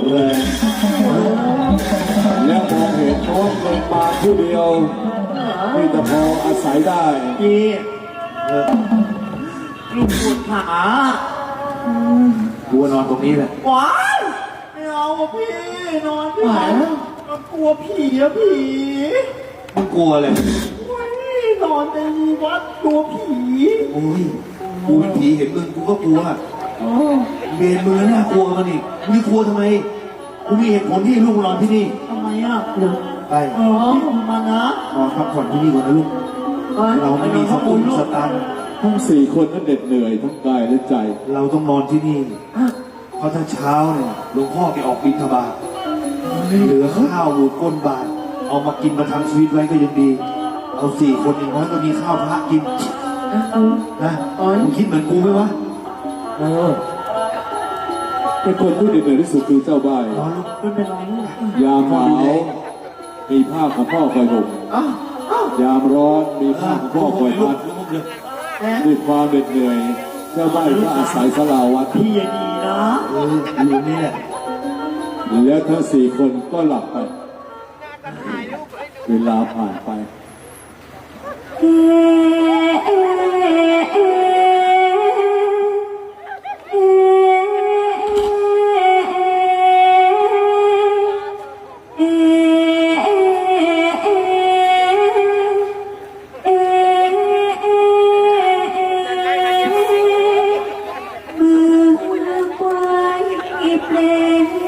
ดแรงแล้วมองเห็นโน้ตเป็นมาผู้เดียวที่จะพออาศัยได้พี่ลูกปวดขากูนอนตรงนี้แหละหวานไม่เอาอะพี่นอนที่ไหนมันกลัวผีอะผีมึงกลัวเลยโอ้ยนอนในวัดกลัวผีโอ้ยกูเป็นผีเห็นมึงกูก็กลัว เบนมือน่ากลัวมันอีกมึงจะกลัวทำไมกูมีเหตุผลที่ให้ลูกนอนที่นี่ ทำไมอะไปเออพี่ทำมานะนอนพักผ่อนที่นี่ก่อนนะลูก เราไม่มีสกุลสตางค์ทั้งสี่คนนั้นเหน็ดเหนื่อยทั้งกายและใจ เราต้องนอนที่นี่ เพราะถ้าเช้าเนี่ยหลวงพ่อแกออกบิณฑบาตเหลือข้าวหมูก้นบาท เอามากินมาทำชีวิตไว้ก็ยังดี เอาสี่คนอย่างน้อยก็มีข้าวพระกินนะมึงคิดเหมือนกูไหมวะ เออ เป็นคนที่เหน็ดเหนื่อยที่สุดคือเจ้าบ้ายนอนลูกไม่เป็นไรลูกยามหนาวมีผ้าของพ่อคอยห่มอ้าวอ้าวยามร้อนมีผ้าของพ่อคอยพัดลูกเลยด้วยความเหน็ดเหนื่อย เจ้าบ้านก็อาศัยสลาวัดพี่อย่าดีนะเอออยู่ตรงนี้แหละแล้วทั้งสี่คนก็หลับไปเวลาผ่านไป เ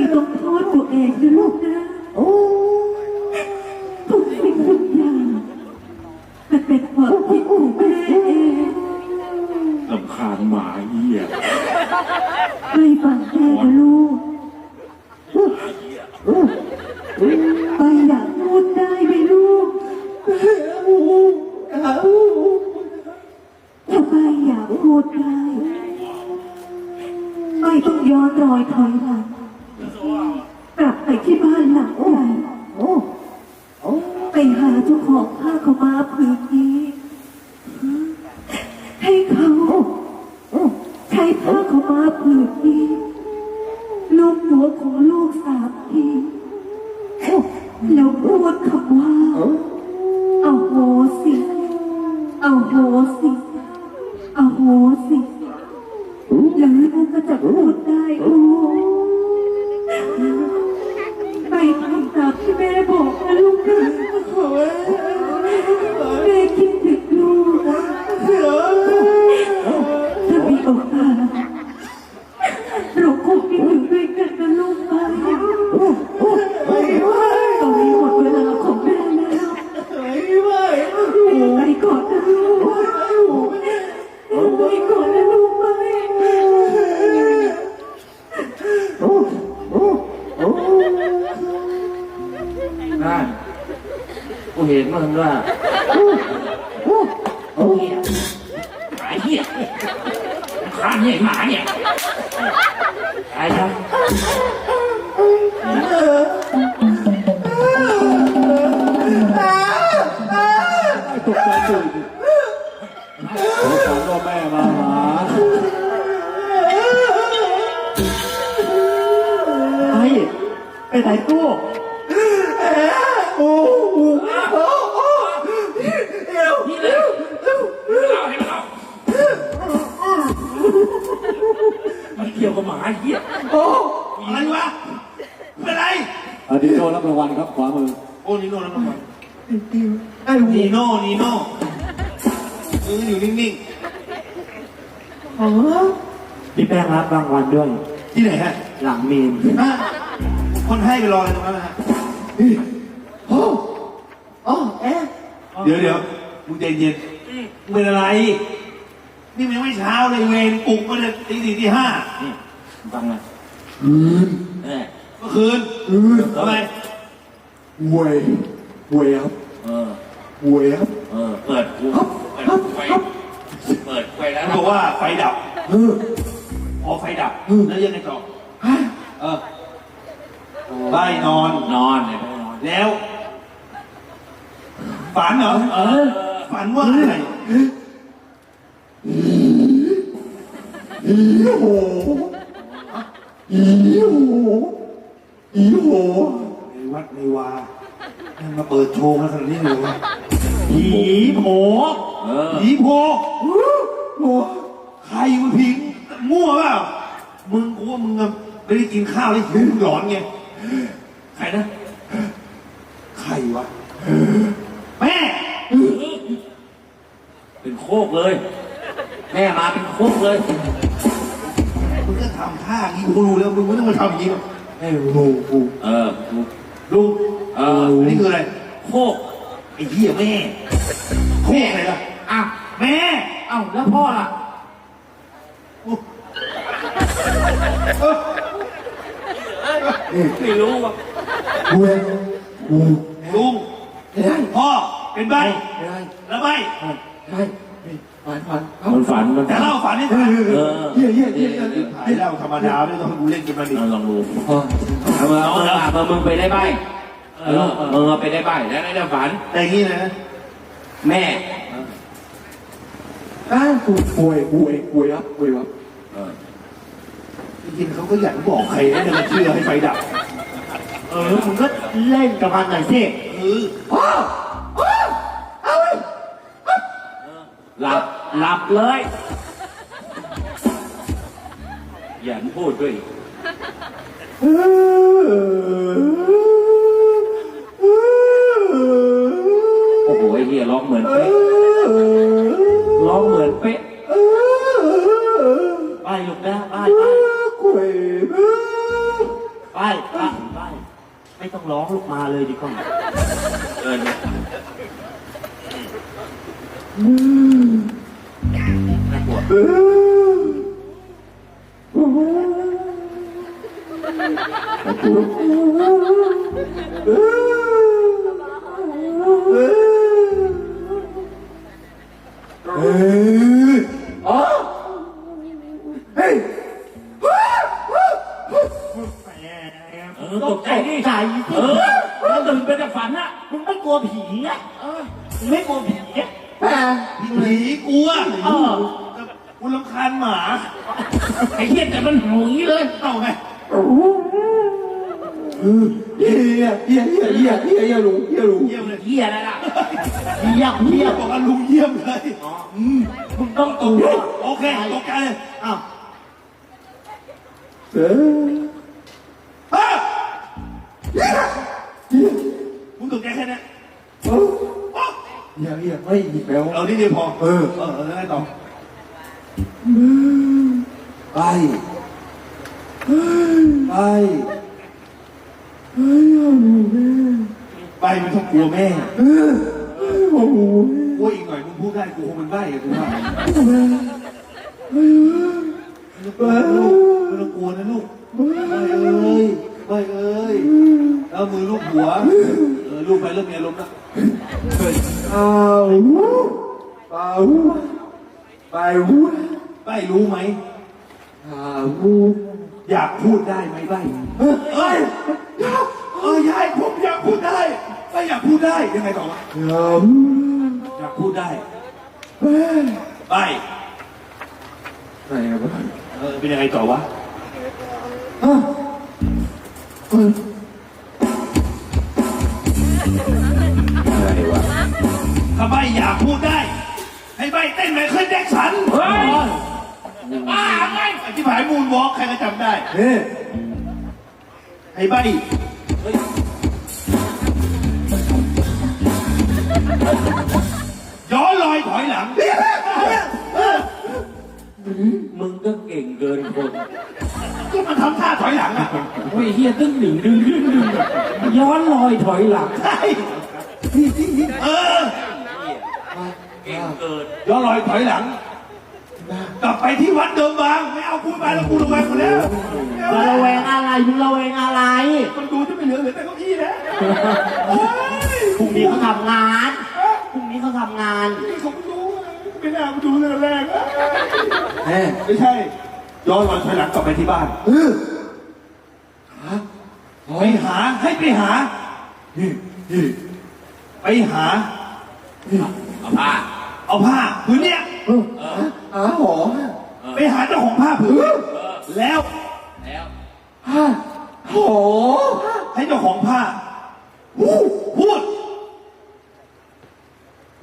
ม่ต้องโทษตัวเองนะลูกนะทุกสิ่งทุกอย่างมันเป็นความผิดของแม่เองลำคาญหมาเหี้ยไม่ฟังแม่นะลูกไปอยากพูดได้ไหมลูกทำไมอยากพูดได้ ไม่ต้องย้อนรอยถอยหลัง เอาโหสิเอาโหสิ แล้วลูกก็จะพูดได้ลูกไปทำตามที่แม่บอ ตา กี่ยวกับหมาเหี้ยโอ้อะไรวะเป็นไรอาดิโดรับรางวัลครับขวามือโอ้นีโน่แล้วมันไอ้หูนีโน่นีโน่มืออยู่นิ่งอ๋อพี่แป้งรับรางวัลด้วยๆที่ไหนฮะ หลังเมนฮะคนให้ไปรออะไรตรงนั้นนะฮะโอ้อ๋อเอ๊ะเดี๋ยวเดี๋ยวมึงใจเย็นมึงเป็นอะไร นี่มันยังไม่เช้าเลยเวรปลุกมาเนี่ยตีสี่ตีห้าฟังนะเออเมื่อคืนทำไมเวยเวยครับเออเวยครับเออเปิดกูเปิดไฟเปิดไฟแล้วเขาบอกว่าไฟดับเออพอไฟดับแล้วยังไงต่อเออใบนอนนอนเนี่ยนอนแล้วฝันเหรอเออฝันว่าอะไร อีโหอีโหอีโหในวัดในวายังมาเปิดโชว์มาขนาดนี้เลยวะผีโผเออ ผีโพโอ้ใครมันพิงมั่วเปล่ามึงกูว่ามึงอะไม่ได้กินข้าวเลยหิวหลอนไงใครนะใครวะแม่ เป็นโคกเลย แม่มาเป็นโคกเลย มึงก็ทำท่าอย่างนี้กูรู้แล้วมึงไม่ต้องมาทำอย่างนี้หรอกแม่งูกูเออกูลุงเอออันนี้คืออะไรโคกไอ้เหี้ยแม่โคกอะไรล่ะอ้าวแม่เอ้าแล้วพ่อล่ะไม่รู้ว่ะเวยอูลุงพ่อเป็นใบไม่ได้แล้วใบไม่ได้ฝันฝัน มันฝันมันแต่ฝัน เล่าฝันให้ฟังเออเฮียเฮียเฮียเฮียถ่ายเล่าธรรมดาด้วยต้องให้กูเล่นกันมาดิ เอาลองดูอ๋อเอามึงเอาเอามึงไปได้ใบเออ มึงเอาไปได้ใบแล้วได้ฝัน แต่อย่างนี้นะแม่ อ้าวกูป่วยป่วยป่วยครับป่วยครับเออ จริงๆเขาก็อยากบอกใครนะจะมาเชื่อให้ไฟดับ เออมึงก็เล่นกับมันหน่อยสิเออพ่อพ่อ หลับหลับเลย อย่าพูดด้วย โอ้โหไอ้เหี้ยร้องเหมือนเป๊ะร้องเหมือนเป๊ะไปลูกนะไปป่ไปไปไปไปไม่ต้องร้องลูกมาเลยดีกว่า ตกใจดิใจเออแล้วตื่นไปจากฝันอะมึงไม่กลัวผีอะมึงไม่กลัวผีอะแม่ผีกลัวเออกูรำคาญหมา ไอ้เหี้ยแต่มันห่าอยเลยเอาไง เฮียเฮียเฮียเฮียเฮียเฮียลุงเฮียลุงเยี่ยมเลยเหี้ยอะไรล่ะเพียเพียบอกว่าลุงเยี่ยมเลยมึงต้องกลัวโอเคตกใจเลยอ้าวเออเฮ้ยมึงตกใจแค่นี้เออเฮียเฮียไม่หยิบแล้วเอาที่เดียวพอเออเออแล้วไงต่อไปไป ใบมันต้องกลัวแม่โอ้โหกลัวอีกหน่อยมึงพูดได้กูคงเป็นใบอะกูว่าไม่ต้องกลัวนะลูกใบเอ้ยใบเอ้ยแล้วมือลูกหัวเออลูกไปเริ่มมีอารมณ์แล้วเอาเอาไปวูใบรู้ไหมอาวอยากพูดได้ไหมใบเอ้ย เอ้ยยายผมอยากพูดได้ใบอยากพูดได้ยังไงต่อวะยำอยากพูดได้ใบไหนวะเออเป็นยังไงต่อวะอะไรวะถ้าใบอยากพูดได้ ให้ใบเต้นไมเคิลแจ็คสันเฮ้ยบ้าไงอธิบายมูนวอล์กใครก็จำได้เฮ้ ให้ใบย้อนลอยถอยหลัง มึงก็เก่งเกินคนก็มันทำท่าถอยหลังอะโอ้ยเฮียตึ้งหนึ่งดึงดึงดึงย้อนลอยถอยหลังใช่เออ เก่งเกินย้อนลอยถอยหลัง กลับไปที่วัดเดิมบาง ไม่เอาพูดไปแล้วกูระแวงหมดแล้วมาระแวงอะไรมึงระแวงอะไรมันดูจะไม่เหลือเหลือแต่เก้าอี้แล้วโอ้ยพรุ่งนี้เขาทำงานพรุ่งนี้เขาทำงานนี่เขาไม่รู้ไม่น่ามาดูเรื่องแรกอะเฮ้ไม่ใช่ย้อนลอยถอยหลังกลับไปที่บ้านไปหาให้ไปหานี่นี่ไปหา เอาผ้า เอาผ้าผืนเนี้ยอาหอไปหาเจ้าของผ้าผืนแล้วแล้วฮ่าหอให้เจ้าของผ้าพูดพูด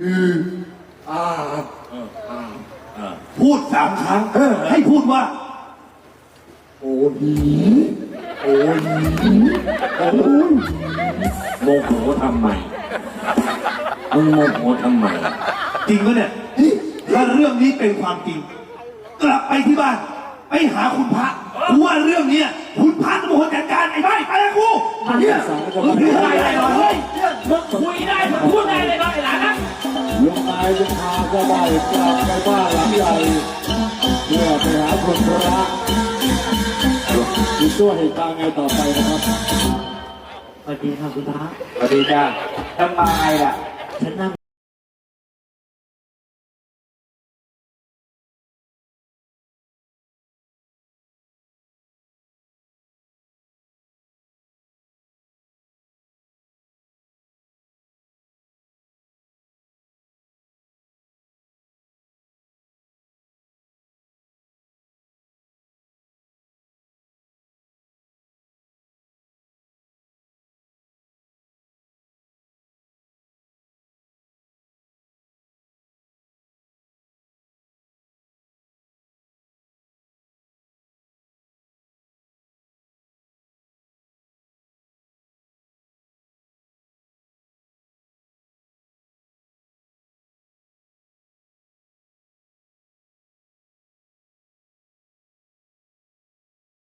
อืออ่าพูดสามครั้งให้พูดว่า โอ้หีโอ้หีโอ้โมโหทำไมมึงโมโหทำไมจริงปะเนี่ย ถ้าเรื่องนี้เป็นความจริง กลับไปที่บ้าน ไปหาคุณพระกูว่าเรื่องเนี้ยคุณพระต้องเป็นคนจัดการไอ้ใบไปแล้วกูเนี่ยมึงพูดอะไรได้เหรอเฮ้ยมึงคุยได้มึงพูดได้เลยนะไอ้หลานนะลุงนายจะพาเจ้าบ่าวกลับไปบ้านหลังใหญ่เพื่อไปหาคนรักดูตัวเหตุการณ์ไงต่อไปนะครับสวัสดีครับคุณพระสวัสดีจ้าทำไมล่ะฉันนั่ง